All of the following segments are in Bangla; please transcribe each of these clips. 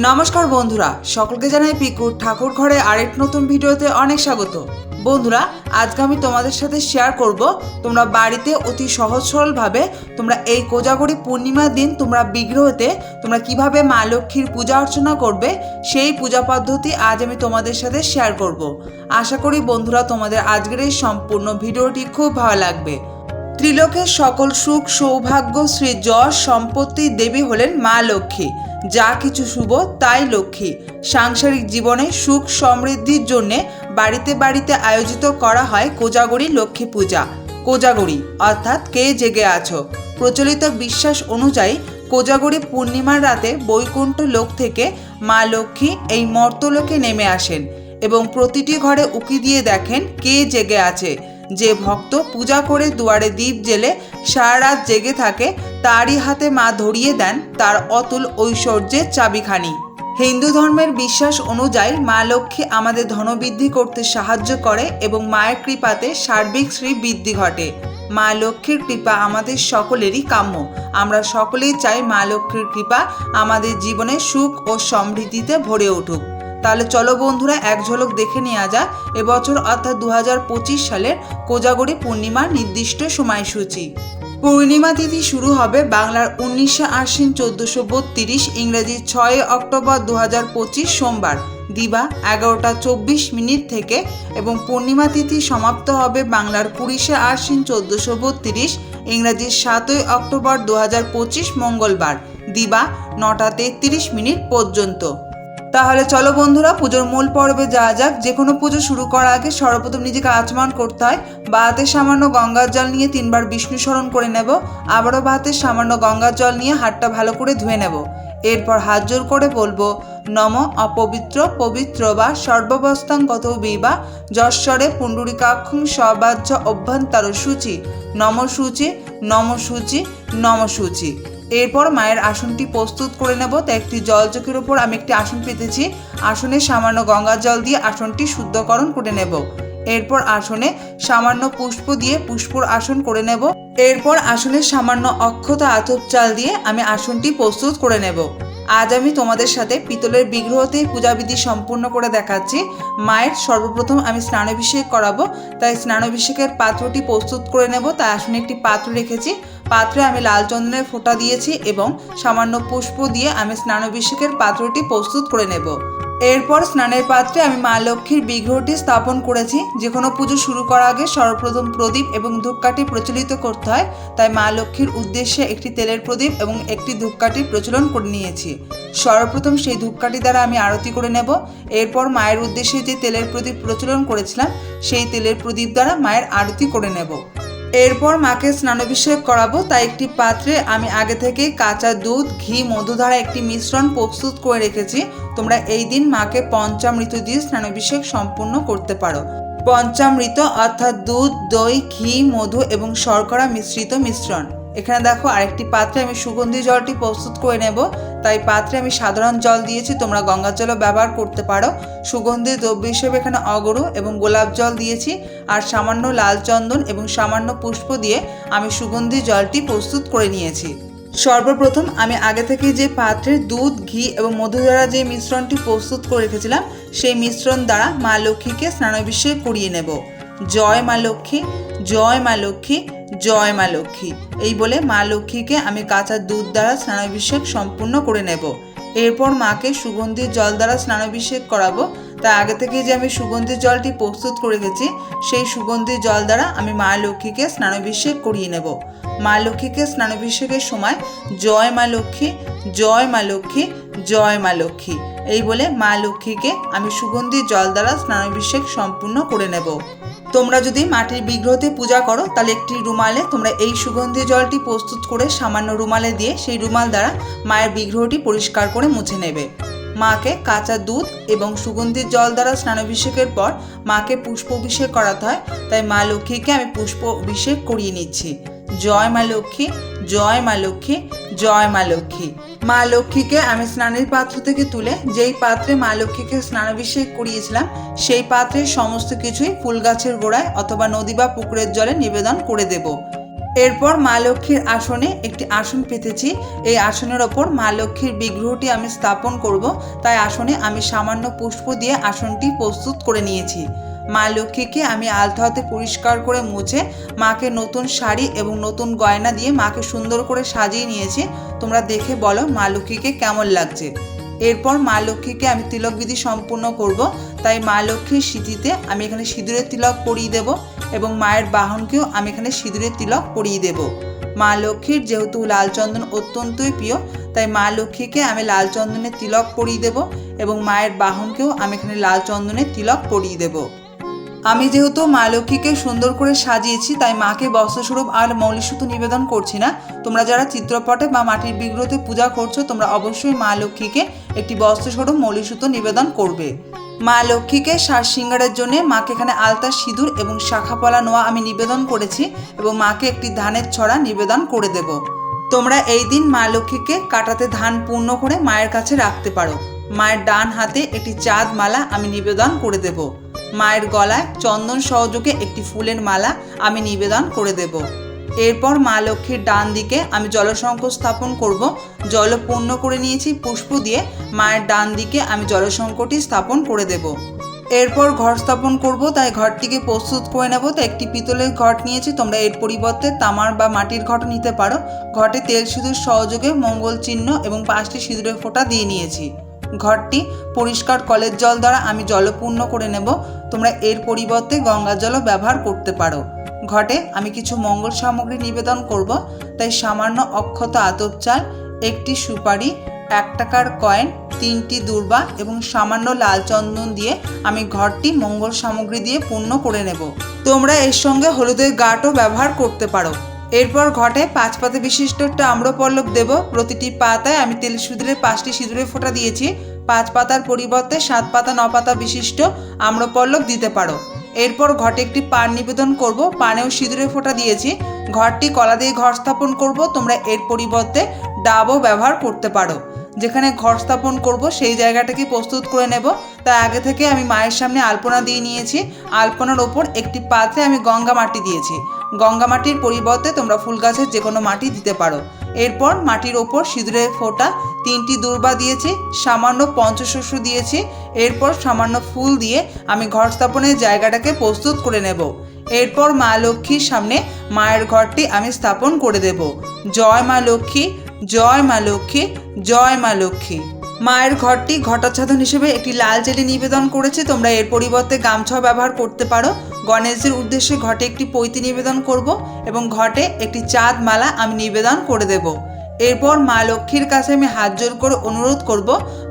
নমস্কার বন্ধুরা, সকলকে জানাই পিকুর ঠাকুর ঘরে আরেক নতুন ভিডিওতে অনেক স্বাগত। বন্ধুরা, আজকে আমি তোমাদের সাথে শেয়ার করব, তোমরা বাড়িতে অতি সহজ সরলভাবে তোমরা এই কোজাগরি পূর্ণিমার দিন তোমরা বিগ্রহতে তোমরা কীভাবে মা লক্ষ্মীর পূজা অর্চনা করবে, সেই পূজা পদ্ধতি আজ আমি তোমাদের সাথে শেয়ার করব। আশা করি বন্ধুরা, তোমাদের আজকের এই সম্পূর্ণ ভিডিওটি খুব ভালো লাগবে। ত্রিলোকের সকল সুখ, সৌভাগ্য, শ্রী যশ, সম্পত্তি দেবী হলেন মা লক্ষ্মী। যা কিছু শুভ, তাই লক্ষ্মী। সাংসারিক জীবনে সুখ সমৃদ্ধির জন্যে বাড়িতে বাড়িতে আয়োজিত করা হয় কোজাগরি লক্ষ্মী পূজা। কোজাগরি, অর্থাৎ কে জেগে আছো? প্রচলিত বিশ্বাস অনুযায়ী কোজাগরি পূর্ণিমার রাতে বৈকুণ্ঠ লোক থেকে মা লক্ষ্মী এই মর্তলোকে নেমে আসেন এবং প্রতিটি ঘরে উকি দিয়ে দেখেন কে জেগে আছে। যে ভক্ত পূজা করে দুয়ারে দ্বীপ জেলে সারা রাত জেগে থাকে, তারই হাতে মা ধরিয়ে দেন তার অতুল ঐশ্বর্যের চাবিখানি। হিন্দু ধর্মের বিশ্বাস অনুযায়ী মা লক্ষ্মী আমাদের ধনবৃদ্ধি করতে সাহায্য করে এবং মায়ের কৃপাতে সার্বিক শ্রী বৃদ্ধি ঘটে। মা লক্ষ্মীর কৃপা আমাদের সকলেরই কাম্য। আমরা সকলেই চাই মা লক্ষ্মীর কৃপা আমাদের জীবনে সুখ ও সমৃদ্ধিতে ভরে উঠুক। তাহলে চলো বন্ধুরা, এক ঝলক দেখে নেওয়া যাক। এবছর অর্থাৎ দু হাজার পঁচিশ সালের কোজাগরি পূর্ণিমার নির্দিষ্ট সময়সূচি। পূর্ণিমা তিথি শুরু হবে বাংলার উনিশে আশ্বিন চোদ্দশো বত্রিশ ইংরেজি ছয় অক্টোবর দু হাজার পঁচিশ সোমবার, দিবা এগারোটা চব্বিশ মিনিট থেকে এবং পূর্ণিমা তিথি সমাপ্ত হবে বাংলার কুড়িশে আশ্বিন চোদ্দশো বত্রিশ ইংরাজি সাতই অক্টোবর দু মঙ্গলবার, দিবা নটা তেত্রিশ মিনিট পর্যন্ত। তাহলে চলো বন্ধুরা, পুজোর মূল পর্বে যাওয়া যাক, যে কোনো পুজো শুরু করার আগে সর্বপ্রথম নিজেকে আচমন করতে হয়। বা হাতে সামান্য গঙ্গার জল নিয়ে তিনবার বিষ্ণু স্মরণ করে নেব, আবারও বা সামান্য গঙ্গার জল নিয়ে হাতটা ভালো করে ধুয়ে নেব। এরপর হাত জোর করে বলব, নম অপবিত্র পবিত্র বা সর্ববস্তাঙ্গত বিবা, যশ্বরে পুণ্ডরিকাক্ষং সবাহ্য অভ্যন্তর সূচি, নম সূচি নম সূচি নম সূচি। এরপর মায়ের আসনটি প্রস্তুত করে নেব। তাই একটি জলচকের উপর আমি একটি আসন পেতেছি। আসনে সামান্য গঙ্গার জল দিয়ে আসনটি শুদ্ধকরণ করে নেব। এরপর আসনে সামান্য পুষ্প দিয়ে পুষ্পর আসন করে নেব। এরপর আসনে সামান্য অক্ষত আতপ চাল দিয়ে আমি আসনটি প্রস্তুত করে নেব। আজ আমি তোমাদের সাথে পিতলের বিগ্রহতে পূজাবিধি সম্পূর্ণ করে দেখাচ্ছি। মায়ের সর্বপ্রথম আমি স্নানাভিষেক করাবো, তাই স্নানাভিষেকের পাত্রটি প্রস্তুত করে নেব। তাই আসনে একটি পাত্র রেখেছি। পাত্রে আমি লাল চন্দনের ফোঁটা দিয়েছি এবং সামান্য পুষ্প দিয়ে আমি স্নানাভিষেকের পাত্রটি প্রস্তুত করে নেব। এরপর স্নানের পাত্রে আমি মা লক্ষ্মীর বিগ্রহটি স্থাপন করেছি যে কোনো পুজো শুরু করার আগে সর্বপ্রথম প্রদীপ এবং ধূপকাঠি প্রচলিত করতে হয়। তাই মা লক্ষ্মীর উদ্দেশ্যে একটি তেলের প্রদীপ এবং একটি ধূপকাঠি প্রচলন করে নিয়েছি। সর্বপ্রথম সেই ধূপকাঠি দ্বারা আমি আরতি করে নেব। এরপর মায়ের উদ্দেশ্যে যে তেলের প্রদীপ প্রচলন করেছিলাম, সেই তেলের প্রদীপ দ্বারা মায়ের আরতি করে নেব। এরপর মাকে স্নানাভিষেক করাবো, তাই একটি পাত্রে আমি আগে থেকে কাঁচা দুধ, ঘি মধু দ্বারা একটি মিশ্রণ প্রস্তুত করে রেখেছি। তোমরা এই দিন মাকে পঞ্চামৃত দিয়ে স্নানাভিষেক সম্পূর্ণ করতে পারো। পঞ্চামৃত অর্থাৎ দুধ, দই, ঘি, মধু এবং শর্করা মিশ্রিত মিশ্রণ। এখানে দেখো আরেকটি পাত্রে আমি সুগন্ধি জলটি প্রস্তুত করে নেব। তাই পাত্রে আমি সাধারণ জল দিয়েছি, তোমরা গঙ্গা জলও ব্যবহার করতে পারো। সুগন্ধি দ্রব্য হিসেবে এখানে অগরু এবং গোলাপ জল দিয়েছি আর সামান্য লাল চন্দন এবং সামান্য পুষ্প দিয়ে আমি সুগন্ধি জলটি প্রস্তুত করে নিয়েছি। সর্বপ্রথম আমি আগে থেকে যে পাত্রে দুধ, ঘি এবং মধু দ্বারা যে মিশ্রণটি প্রস্তুত করে রেখেছিলাম, সেই মিশ্রণ দ্বারা মা লক্ষ্মীকে স্নানাভিষেক করিয়ে নেব। জয় মা লক্ষ্মী, জয় মা লক্ষ্মী জয় মা লক্ষ্মী। এই বলে মা লক্ষ্মীকে আমি কাঁচা দুধ দ্বারা স্নানাভিষেক সম্পূর্ণ করে নেব। এরপর মাকে সুগন্ধির জল দ্বারা স্নানাভিষেক করাবো। তাই আগে থেকে যে আমি সুগন্ধির জলটি প্রস্তুত করে গেছি সেই সুগন্ধির জল দ্বারা আমি মা লক্ষ্মীকে স্নানাভিষেক করিয়ে নেব। মা লক্ষ্মীকে স্নানাভিষেকের সময় জয় মা লক্ষ্মী, জয় মা লক্ষ্মী, জয় মা লক্ষ্মী। এই বলে মা লক্ষ্মীকে আমি সুগন্ধির জল দ্বারা স্নানাভিষেক সম্পূর্ণ করে নেব। তোমরা যদি মাটির বিগ্রহতে পূজা করো, তাহলে একটি রুমালে তোমরা এই সুগন্ধি জলটি প্রস্তুত করে সামান্য রুমালে দিয়ে সেই রুমাল দ্বারা মায়ের বিগ্রহটি পরিষ্কার করে মুছে নেবে। মাকে কাঁচা দুধ এবং সুগন্ধির জল দ্বারা স্নানাভিষেকের পর মাকে পুষ্প অভিষেক করাতে হয়। তাই মা লক্ষ্মীকে আমি পুষ্প অভিষেক করিয়ে নিচ্ছি। জয় মা লক্ষ্মী, জয় মা লক্ষ্মী জয় মা লক্ষ্মী। মা লক্ষ্মীকে আমি স্নানের পাত্র থেকে তুলে যেই পাত্রে মা লক্ষ্মীকে স্নানাভিষেক করিয়েছিলাম, সেই পাত্রের সমস্ত কিছুই ফুল গাছের গোড়ায় অথবা নদী বা পুকুরের জলে নিবেদন করে দেব। এরপর মা লক্ষ্মীর আসনে একটি আসন পেতেছি। এই আসনের ওপর মা লক্ষ্মীর বিগ্রহটি আমি স্থাপন করব। তাই আসনে আমি সামান্য পুষ্প দিয়ে আসনটি প্রস্তুত করে নিয়েছি। মা লক্ষ্মীকে আমি আলতো হাতে পরিষ্কার করে মুছে মাকে নতুন শাড়ি এবং নতুন গয়না দিয়ে মাকে সুন্দর করে সাজিয়ে নিয়েছি। তোমরা দেখে বলো মা লক্ষ্মীকে কেমন লাগছে। এরপর মা লক্ষ্মীকে আমি তিলক বিধি সম্পূর্ণ করব। তাই মা লক্ষ্মীর স্মৃতিতে আমি এখানে সিঁদুরের তিলক পরিয়ে দেব এবং মায়ের বাহনকেও আমি এখানে সিঁদুরের তিলক পরিয়ে দেব। মা লক্ষ্মীর যেহেতু লাল চন্দন অত্যন্তই প্রিয়, তাই মা লক্ষ্মীকে আমি লাল চন্দনের তিলক পরিয়ে দেব এবং মায়ের বাহনকেও আমি এখানে লাল চন্দনের তিলক পরিয়ে দেব। আমি যেহেতু মা লক্ষ্মীকে সুন্দর করে সাজিয়েছি, তাই মাকে বস্ত্রস্বরূপ আর মৌলিসুতো নিবেদন করছি না। তোমরা যারা চিত্রপটে বা মাটির বিগ্রহতে পূজা করছ, তোমরা অবশ্যই মা লক্ষ্মীকে একটি বস্ত্রস্বরূপ মৌলিসুতো নিবেদন করবে। মা লক্ষ্মীকে শ্বাস সিঙ্গারের জন্য মাকে এখানে আলতা সিঁদুর এবং শাখাপলা নোয়া আমি নিবেদন করেছি এবং মাকে একটি ধানের ছড়া নিবেদন করে দেব। তোমরা এই দিন মা লক্ষ্মীকে কাটাতে ধান পূর্ণ করে মায়ের কাছে রাখতে পারো। মায়ের ডান হাতে একটি চাঁদ মালা আমি নিবেদন করে দেব। মায়ের গলায় চন্দন সহযোগে একটি ফুলের মালা আমি নিবেদন করে দেব। এরপর মা লক্ষ্মীর ডান দিকে আমি জলসংখ্য স্থাপন করব। জল পূর্ণ করে নিয়েছি, পুষ্প দিয়ে মায়ের ডান দিকে আমি জলসংখ্যটি স্থাপন করে দেব। এরপর ঘর স্থাপন করব, তাই ঘরটিকে প্রস্তুত করে নেব। তাই একটি পিতলের ঘট নিয়েছি, তোমরা এর পরিবর্তে তামার বা মাটির ঘট নিতে পারো। ঘটে তেল সিঁদুর সহযোগে মঙ্গল চিহ্ন এবং পাঁচটি সিঁদুরের ফোঁটা দিয়ে নিয়েছি। ঘরটি পরিষ্কার কলের জল দ্বারা আমি জলপূর্ণ করে নেব। তোমরা এর পরিবর্তে গঙ্গা জলও ব্যবহার করতে পারো। ঘটে, আমি কিছু মঙ্গল সামগ্রী নিবেদন করব। তাই সামান্য অক্ষত আতপ চাল, একটি সুপারি, এক টাকার কয়েন, তিনটি দূর্বা এবং সামান্য লাল চন্দন দিয়ে আমি ঘরটি মঙ্গল সামগ্রী দিয়ে পূর্ণ করে নেব। তোমরা এর সঙ্গে হলুদের গাঁটও ব্যবহার করতে পারো। এরপর ঘটে, পাঁচ পাতা বিশিষ্ট একটা আম্রপল্লব দেব। প্রতিটি পাতায় আমি তেল সিঁদুরের পাঁচটি সিঁদুরের ফোঁটা দিয়েছি। পাঁচ পাতার পরিবর্তে সাত পাতা, ন পাতা বিশিষ্ট আম্রপল্লব দিতে পারো। এরপর ঘটে একটি পান নিবেদন করব। পানেও সিঁদুরের ফোঁটা দিয়েছি। ঘরটি কলা দিয়ে ঘর স্থাপন করব। তোমরা এর পরিবর্তে ডাবও ব্যবহার করতে পারো। যেখানে ঘর স্থাপন করব, সেই জায়গাটাকে প্রস্তুত করে নেব। তাই আগে থেকে আমি মায়ের সামনে আলপনা দিয়ে নিয়েছি। আলপনার ওপর একটি পাত্রে আমি গঙ্গা মাটি দিয়েছি। গঙ্গা মাটির পরিবর্তে তোমরা ফুল গাছের যে কোনো মাটি দিতে পারো। এরপর মাটির ওপর সিঁদুরের ফোঁটা, তিনটি দূর্বা দিয়েছি, সামান্য পঞ্চশস্য দিয়েছি। এরপর সামান্য ফুল দিয়ে আমি ঘর স্থাপনের জায়গাটাকে প্রস্তুত করে নেব। এরপর মা লক্ষ্মীর সামনে মায়ের ঘরটি আমি স্থাপন করে দেব। জয় মা লক্ষ্মী, জয় মা লক্ষ্মী, জয় মা লক্ষ্মী। মায়ের ঘরটি ঘটাচ্ছাদন হিসেবে একটি লাল জেলি নিবেদন করেছে। তোমরা এর পরিবর্তে গামছাও ব্যবহার করতে পারো। গণেশজির উদ্দেশ্যে ঘটে একটি পৈতি নিবেদন করব এবং ঘটে একটি চাঁদ মালা আমি নিবেদন করে দেব। এরপর মা লক্ষ্মীর কাছে আমি হাত জোর করে অনুরোধ করব,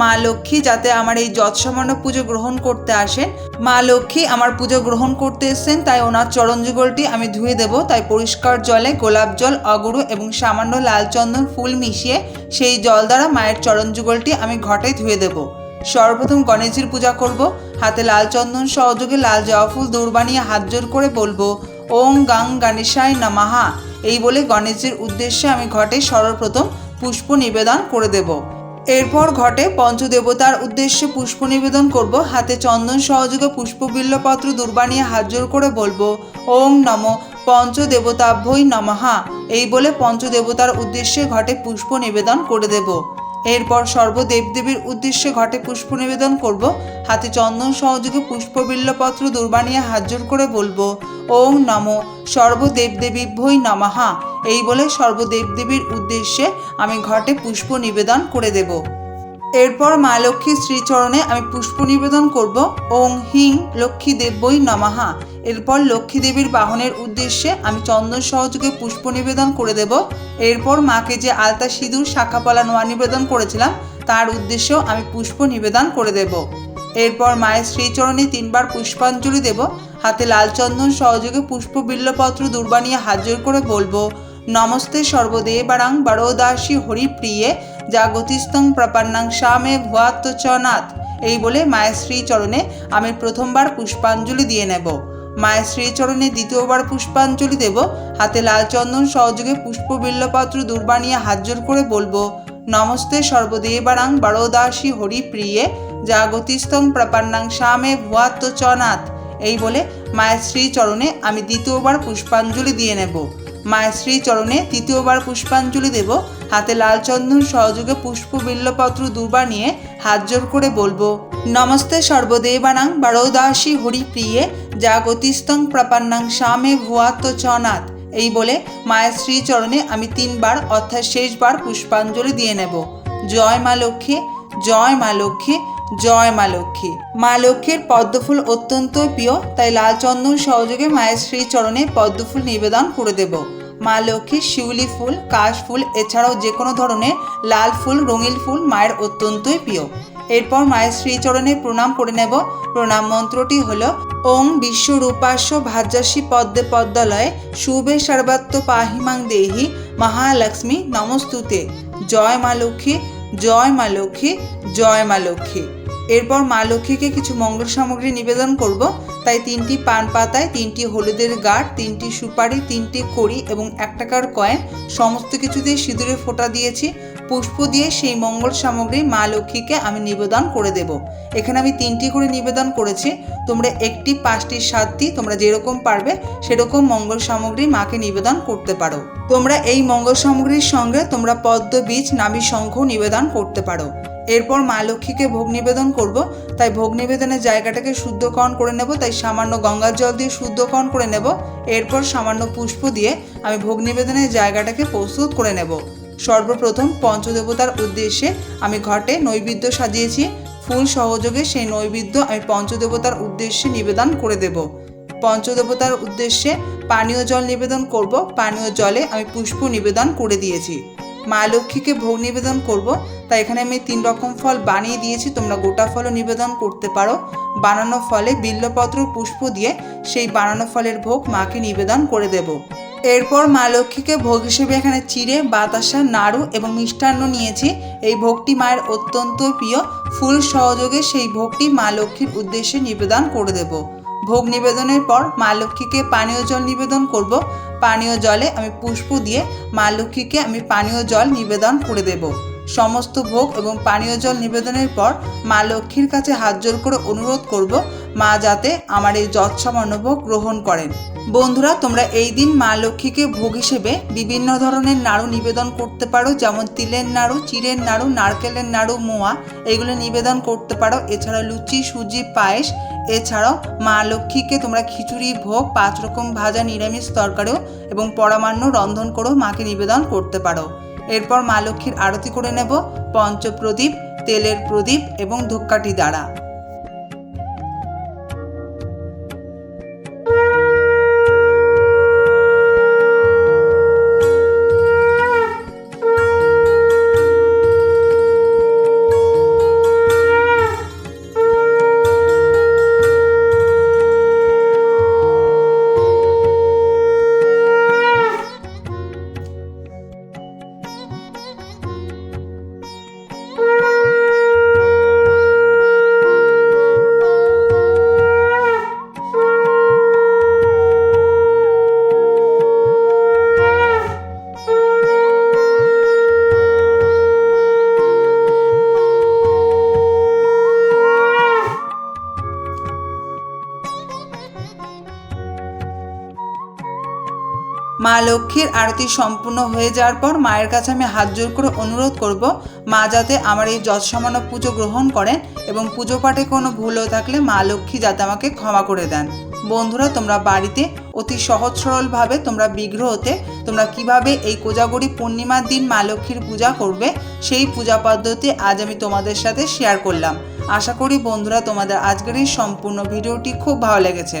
মা লক্ষ্মী যাতে আমার এই যৎসামান্য পুজো গ্রহণ করতে আসেন। মা লক্ষ্মী আমার পুজো গ্রহণ করতে এসেছেন, তাই ওনার চরণ যুগলটি আমি ধুয়ে দেব, তাই পরিষ্কার জলে গোলাপ জল, অগুরু এবং সামান্য লাল চন্দন ফুল মিশিয়ে সেই জল দ্বারা মায়ের চরণ যুগলটি আমি ঘটে ধুয়ে দেব। সর্বপ্রথম গণেশজির পূজা করব হাতে লাল চন্দন সহযোগে লাল জবা ফুল দৌড় বানিয়ে হাত জোর করে বলব ওং গাং গণেশায় নমাহা। এই বলে গণেশের উদ্দেশ্যে আমি ঘটে সর্বপ্রথম পুষ্প নিবেদন করে দেব। এরপর ঘটে পঞ্চদেবতার উদ্দেশ্যে পুষ্প নিবেদন করব। হাতে চন্দন সহযোগে পুষ্প বিল্লপত্র দুর্বানিয়ে হাত জোর করে বলব ওং নম পঞ্চদেবতাভ্যই নমহা। এই বলে পঞ্চদেবতার উদ্দেশ্যে ঘটে পুষ্প নিবেদন করে দেব। এরপর সর্বদেবদেবীর উদ্দেশ্যে ঘটে পুষ্প নিবেদন করব। হাতে চন্দন সহযোগে পুষ্প বিল্লপত্র দুর্বানিয়ে হাত জোর করে বলব ওং নম ভৈ নমাহা এই বলে সর্বদেবদেবীর উদ্দেশ্যে আমি ঘটে পুষ্প নিবেদন করে দেব। এরপর মা লক্ষ্মীর শ্রীচরণে আমি পুষ্প নিবেদন করব। ওং হিং লক্ষ্মী দেব্যই নমাহা এরপর লক্ষ্মী দেবীর বাহনের উদ্দেশ্যে আমি চন্দন সহযোগে পুষ্প নিবেদন করে দেব। এরপর মাকে যে আলতা সিঁদুর, শাখাপলা, নোয়া নিবেদন করেছিলাম, তার উদ্দেশ্যেও আমি পুষ্প নিবেদন করে দেব। এরপর মায়ের শ্রীচরণে তিনবার পুষ্পাঞ্জলি দেব। হাতে লাল চন্দন সহযোগে পুষ্প বিল্লপত্র দুর্বানিয়ে হাজির করে বলব, নমস্তে সর্বদেবারাং বারোদাসী হরিপ্রিয়ে জাগতিস্তং প্রপান্নাং স্বামে ভুয়াত্ম চনাথ এই বলে মায়ের শ্রীচরণে আমি প্রথমবার পুষ্পাঞ্জলি দিয়ে নেব। মায়ের শ্রীচরণে দ্বিতীয়বার পুষ্পাঞ্জলি দেব। হাতে লাল চন্দন সহযোগে পুষ্প বিল্লপত্র দুর্বানিয়ে হাজির করে বলব, নমস্তে সর্বদেবারাং বারোদাসী হরিপ্রিয়ে জাগতিস্তং প্রপান্নাং স্বামে ভুয়াত্ম চনাথ এই বলে মায়ের শ্রীচরণে আমি দ্বিতীয়বার পুষ্পাঞ্জলি দিয়ে নেব। মায়ের শ্রী চরণে তৃতীয়বার পুষ্পাঞ্জলি দেব। হাতে লাল চন্দন, সহযোগে পুষ্প বিল্লপত্র দুবার নিয়ে হাত জোর করে বলব, নমস্তে সর্বদেবানাং বারৌদাসী হরিপ্রিয়ে জাগতিস্তং প্রপান্নাং স্বামে ভুয়াত্ম চনাথ এই বলে মায়ের শ্রীচরণে আমি তিনবার, অর্থাৎ শেষবার পুষ্পাঞ্জলি দিয়ে নেব। জয় মা লক্ষ্মী, জয় মা লক্ষ্মী জয় মা লক্ষ্মী। মা লক্ষ্মীর পদ্মফুল অত্যন্ত প্রিয়, তাই লাল চন্দন সহযোগে মায়ের শ্রীচরণে পদ্মফুল নিবেদন করে দেব। মা লক্ষ্মীর শিউলি ফুল, কাশ ফুল, এছাড়াও যে কোনো ধরনের লাল ফুল, রঙিন ফুল মায়ের অত্যন্তই প্রিয়। এরপর মায়ের শ্রীচরণে প্রণাম করে নেব। প্রণাম মন্ত্রটি হল, ওং বিশ্বরূপাস্য ভাজ্যাসী পদ্মে পদ্মালয়ে শুভে সর্বাত্ম পাহিমাং দেহি মহালক্ষ্মী নমস্তুতে। জয় মা লক্ষ্মী, জয় মা লক্ষ্মী, জয় মা লক্ষ্মী। এরপর মা লক্ষ্মীকে কিছু মঙ্গল সামগ্রী নিবেদন করব। তাই তিনটি পান পাতায়, তিনটি হলুদের গাঢ়, তিনটি সুপারি, তিনটি কড়ি এবং এক টাকার কয়েন সমস্ত কিছু দিয়ে সিঁদুরে ফোঁটা দিয়েছি। পুষ্প দিয়ে সেই মঙ্গল সামগ্রী মা লক্ষ্মীকে আমি নিবেদন করে দেব। এখানে আমি তিনটি করে নিবেদন করেছি। তোমরা একটি, পাঁচটি, সাতটি, তোমরা যেরকম পারবে সেরকম মঙ্গল সামগ্রী মাকে নিবেদন করতে পারো। তোমরা এই মঙ্গল সামগ্রীর সঙ্গে তোমরা পদ্ম, বীজ নাবি শঙ্খ নিবেদন করতে পারো। এরপর মা লক্ষ্মীকে ভোগ নিবেদন করব, তাই ভোগ নিবেদনের জায়গাটাকে শুদ্ধকরণ করে নেব, তাই সামান্য গঙ্গার জল দিয়ে শুদ্ধকরণ করে নেব। এরপর সামান্য পুষ্প দিয়ে আমি ভোগ নিবেদনের জায়গাটাকে প্রস্তুত করে নেব। সর্বপ্রথম পঞ্চদেবতার উদ্দেশ্যে আমি ঘটে নৈবেদ্য সাজিয়েছি। ফুল সহযোগে সেই নৈবেদ্য আমি পঞ্চদেবতার উদ্দেশ্যে নিবেদন করে দেব। পঞ্চদেবতার উদ্দেশ্যে পানীয় জল নিবেদন করব। পানীয় জলে আমি পুষ্প নিবেদন করে দিয়েছি। মা লক্ষ্মীকে ভোগ নিবেদন করব। তাই এখানে আমি তিন রকম ফল বানিয়ে দিয়েছি। তোমরা গোটা ফলও নিবেদন করতে পারো। বানানো ফলে বিল্লপত্র পুষ্প দিয়ে সেই বানানো ফলের ভোগ মাকে নিবেদন করে দেব। এরপর মা লক্ষ্মীকে ভোগ হিসেবে এখানে চিড়ে, বাতাসা, নাড়ু এবং মিষ্টান্ন নিয়েছি। এই ভোগটি মায়ের অত্যন্ত প্রিয়। ফুল সহযোগে সেই ভোগটি মা লক্ষ্মীর উদ্দেশ্যে নিবেদন করে দেব। ভোগ নিবেদনের পর মা লক্ষ্মীকে পানীয় জল নিবেদন করব। পানীয় জলে আমি পুষ্প দিয়ে মা লক্ষ্মীকে আমি পানীয় জল নিবেদন করে দেব। সমস্ত ভোগ এবং পানীয় জল নিবেদনের পর মা লক্ষ্মীর কাছে হাত জোর করে অনুরোধ করব মা যাতে আমার এই যৎসামান্য ভোগ গ্রহণ করেন। বন্ধুরা, তোমরা এই দিন মা লক্ষ্মীকে ভোগ হিসেবে বিভিন্ন ধরনের নাড়ু নিবেদন করতে পারো, যেমন তিলের নাড়ু, চিড়ের নাড়ু, নারকেলের নাড়ু, মোয়া, এগুলো নিবেদন করতে পারো। এছাড়া লুচি, সুজি, পায়েস, এছাড়াও মা লক্ষ্মীকে তোমরা খিচুড়ি, ভোগ, পাঁচ রকম ভাজা, নিরামিষ তরকারিও এবং পরামান্য রন্ধন করেও মাকে নিবেদন করতে পারো। এরপর মা লক্ষ্মীর আরতি করে নেব, পঞ্চপ্রদীপ, তেলের প্রদীপ এবং ধূপকাঠি দ্বারা। মা লক্ষ্মীর আরতি সম্পূর্ণ হয়ে যাওয়ার পর মায়ের কাছে আমি হাত জোর করে অনুরোধ করব, মা যাতে আমার এই যৎসামান্য পুজো গ্রহণ করেন এবং পুজো পাঠে কোনো ভুল থাকলে মা লক্ষ্মী যাতে আমাকে ক্ষমা করে দেন। বন্ধুরা, তোমরা বাড়িতে অতি সহজ সরলভাবে তোমরা বিগ্রহতে তোমরা কীভাবে এই কোজাগরি পূর্ণিমার দিন মা লক্ষ্মীর পূজা করবে, সেই পূজা পদ্ধতি আজ আমি তোমাদের সাথে শেয়ার করলাম। আশা করি বন্ধুরা, তোমাদের আজকের এই সম্পূর্ণ ভিডিওটি খুব ভালো লেগেছে।